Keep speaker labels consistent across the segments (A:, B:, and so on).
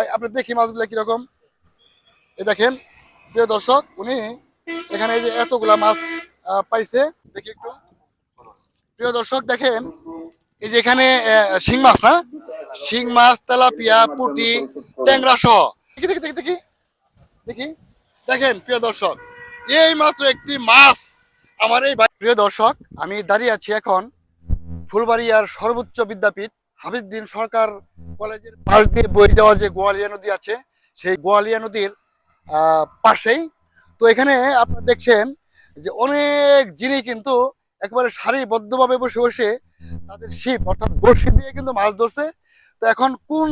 A: ভাই, আপনি দেখি মাছগুলো কীরকম। এই দেখেন, প্রিয় দর্শক, উনি এখানে যে এতগুলা মাছ পাইছে। দেখি একটু। প্রিয় দর্শক, দেখেন, এই যে এখানে শিং মাছ না? শিং মাছ, তেলাপিয়া, পুটি, ট্যাংরা সহ। দেখি দেখি দেখি দেখি। দেখি। দেখেন, প্রিয় দর্শক, এই মাত্র একটি মাছ। আমার এই প্রিয় দর্শক, আমি দাঁড়িয়ে আছি এখন ফুলবাড়িয়ার সর্বোচ্চ বিদ্যাপীঠ হাফিজদ্দিন সরকার কলেজের পাশ দিয়ে বয়ে যাওয়া যে গোয়ালিয়া নদী আছে সেই গোয়ালিয়া নদীর পাশেই। তো এখানে আপনারা দেখছেন যে অনেক জিনিস কিন্তু একেবারে সারিবদ্ধভাবে বসে বসে তাদের শিপ অর্থাৎ বড়শি দিয়ে কিন্তু মাছ ধরছে। তো এখন কোন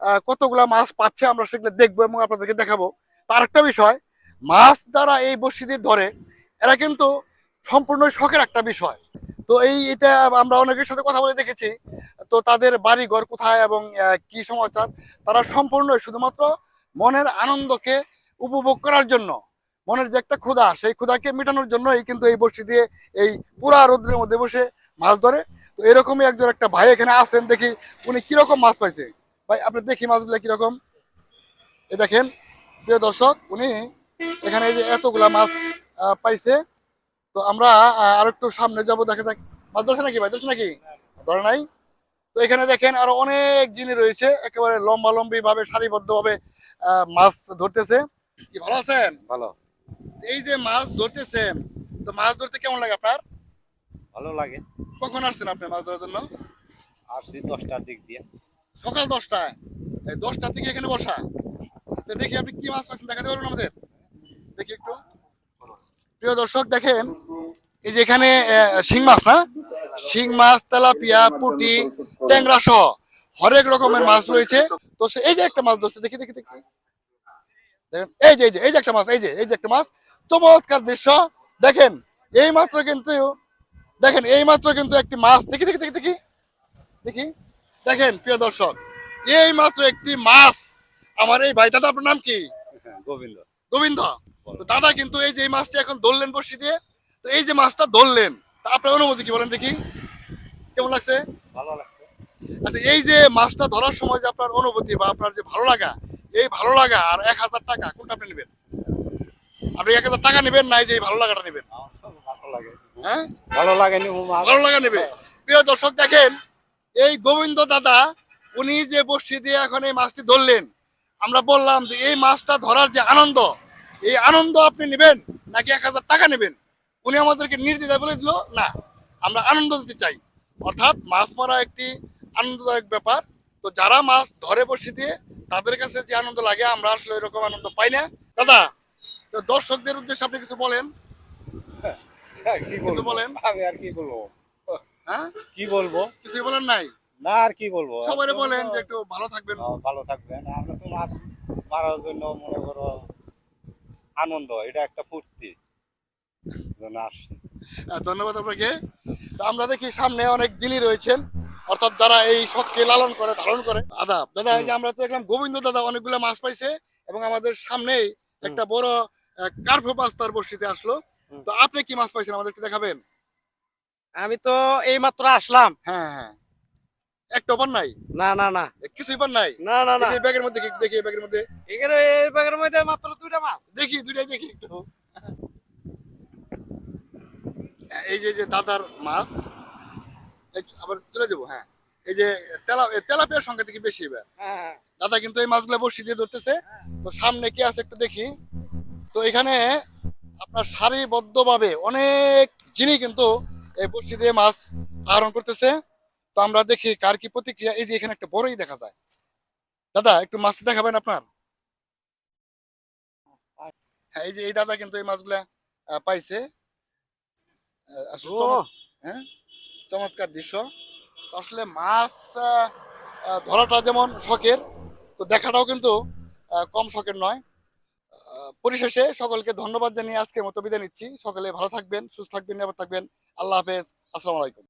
A: আহ, কতগুলা মাছ পাচ্ছে আমরা সেগুলো দেখব এবং আপনাদেরকে দেখাবো। তার একটা বিষয় মাছ দ্বারা এই বড়শি দিয়ে ধরে এরা কিন্তু সম্পূর্ণ শখের একটা বিষয়। তো এই এটা আমরা অনেকের সাথে কথা বলে দেখেছি। তো তাদের বাড়ি ঘর কোথায় এবং কি সমাচার? তারা সম্পূর্ণ শুধুমাত্র মনের আনন্দকে উপভোগ করার জন্য, মনের যে একটা ক্ষুধা, সেই ক্ষুধাকে মেটানোর জন্যই কিন্তু এই বসি দিয়ে এই পুরা রোদ্রের মধ্যে বসে মাছ ধরে। তো এরকমই একজন একটা ভাই এখানে আসেন, দেখি উনি কীরকম মাছ পাইছে। ভাই, আপনি দেখি মাছগুলো কীরকম। এ দেখেন, প্রিয় দর্শক, উনি এখানে এই যে এতগুলা মাছ পাইছে। তো আমরা আর একটু সামনে যাব দেখা যাক। মাছ ধরছে নাকি ভাই? ধরছে নাকি? ধরে নাই। তো এখানে দেখেন আরও অনেক জিনিস রয়েছে একেবারে লম্বা লম্বি ভাবে সারিবদ্ধ ভাবে মাছ ধরতেছে। কি ভালো আছেন?
B: ভালো।
A: এই যে মাছ ধরতেছেন তো মাছ ধরতে কেমন লাগে আপনার?
B: ভালো লাগে।
A: কখন আসছেন আপনি মাছ ধরার জন্য?
B: আসছি দশটার দিক দিয়ে।
A: সকাল দশটায়। এই দশটার থেকে এখানে বসা। তো দেখি আপনি কি মাছ পাচ্ছেন দেখাতে পারবেন আমাদের? দেখি একটু। প্রিয় দর্শক দেখেন এই যে এখানে শিং মাছ না? শিং মাছ তেলাপিয়া পুটি ট্যাংরা সহ হরেক রকমের মাছ রয়েছে। তো সে এই যে একটা মাছ ধরছে দেখি দেখি দেখি। দেখেন, এই যে এই যে এই যে একটা মাছ এই যে এই যে একটা মাছ। চমৎকার দৃশ্য। দেখেন এই মাত্র কিন্তু দেখেন এই মাত্র কিন্তু একটি মাছ। দেখি দেখি দেখি দেখি। দেখি। দেখেন প্রিয় দর্শক এই মাত্র একটি মাছ। আমার এই ভাই দাদা আপনার নাম কি?
B: গোবিন্দ।
A: গোবিন্দ। দাদা কিন্তু এই যে এই মাছটা এখন ধরলেন বসি দিয়ে। তো এই যে মাছটা ধরলেন তা আপনার অনুমতি কি বলেন দেখি? কেমন লাগছে?
B: ভালো লাগছে।
A: আচ্ছা এই যে মাছটা ধরার সময় যে আপনার অনুভূতি বা আপনার যে ভালো লাগা এই ভালো লাগা আর এক হাজার টাকা কোনটা আপনি নেবেন? আপনি এক হাজার টাকা নেবেন না এই যে এই ভালো লাগাটা নেবেন?
B: ভালো লাগে।
A: হ্যাঁ?
B: ভালো লাগে
A: ভালো লাগা নেবে। প্রিয় দর্শক দেখেন এই গোবিন্দ দাদা উনি যে বসি দিয়ে এখন এই মাছটি ধরলেন আমরা বললাম যে এই মাছটা ধরার যে আনন্দ এই আনন্দ আপনি নেবেন নাকি এক হাজার টাকা নেবেন? উনি আমাদেরকে নির্দ্বিধায় বলে দিল না আমরা আনন্দ দিতে চাই। অর্থাৎ মাছ মারা একটি আনন্দদায়ক ব্যাপার। তো যারা মাছ ধরে বসে দিয়ে তাদের কাছে যে আনন্দ লাগে আমরা আসলে এরকম আনন্দ পাই না। দাদা তো দর্শকদের উদ্দেশ্যে আপনি কিছু বলেন?
B: হ্যাঁ, কি
A: কিছু বলেন?
B: আমি আর কি বলব?
A: হ্যাঁ?
B: কি বলব?
A: কিছু বলেন নাই?
B: না আর কি বলব?
A: সবাই বলেন যে একটু ভালো থাকবেন।
B: ভালো থাকবেন। আমরা তো মাছ মারার জন্য মনে করো আনন্দ এটা একটা ফুর্তি। জন্য আসছি।
A: ধন্যবাদ আপনাকে। আমরা দেখি সামনে অনেক জিনি রয়েছেন। অর্থাৎ যারা এই শখকে লালন করে ধারণ করে। আদাব দাদা এই যে আমরা তো দেখলাম গোবিন্দ দাদা অনেকগুলো মাছ পাইছে এবং আমাদের সামনেই একটা বড় কার্ফু মাছ তার বর্ষিতে আসলো। তো আপনি কি মাছ পাইছেন? আমাদেরকে দেখাবেন।
C: আমি তো এই মাত্র আসলাম।
A: হ্যাঁ হ্যাঁ। একটা পার নাই?
C: না না না।
A: কিছুই পার নাই?
C: না না না।
A: দেখি ব্যাগের মধ্যে কি- দেখি ব্যাগের মধ্যে।
C: এখানে এই ব্যাগের মধ্যে মাত্র দুইটা মাছ।
A: দেখি দুইটাই দেখি একটু। এই যে যে দাদার মাছ আবার চলে যাব হ্যাঁ। এই যে তেলা তেলাপিয়ার সংখ্যা থেকে বেশি এবার।
C: হ্যাঁ
A: দাদা কিন্তু এই মাছগুলো বসি দিয়ে ধরতেছে। তো সামনে কি আছে একটু দেখি। তো এখানে আপনার সারিবদ্ধ ভাবে অনেক জিনিস কিন্তু এই বসি দিয়ে মাছ আহরণ করতেছে। তো আমরা দেখি কার কি প্রতিক্রিয়া। এই যে এখানে একটা বড়ই দেখা যায়। দাদা একটু মাছ দেখাবেন আপনার? হ্যাঁ এই যে এই দাদা কিন্তু এই মাছগুলা পাইছে। হ্যাঁ? চমৎকার দৃশ্য। আসলে মাছ ধরাটা যেমন শখের তো দেখাটাও কিন্তু কম শখের নয়। পরিশেষে সকলকে ধন্যবাদ জানিয়ে আজকে মতো বিদায় নিচ্ছি। সকলে ভালো থাকবেন সুস্থ থাকবেন নিরাপদ থাকবেন। আল্লাহ হাফেজ। আসসালামু আলাইকুম।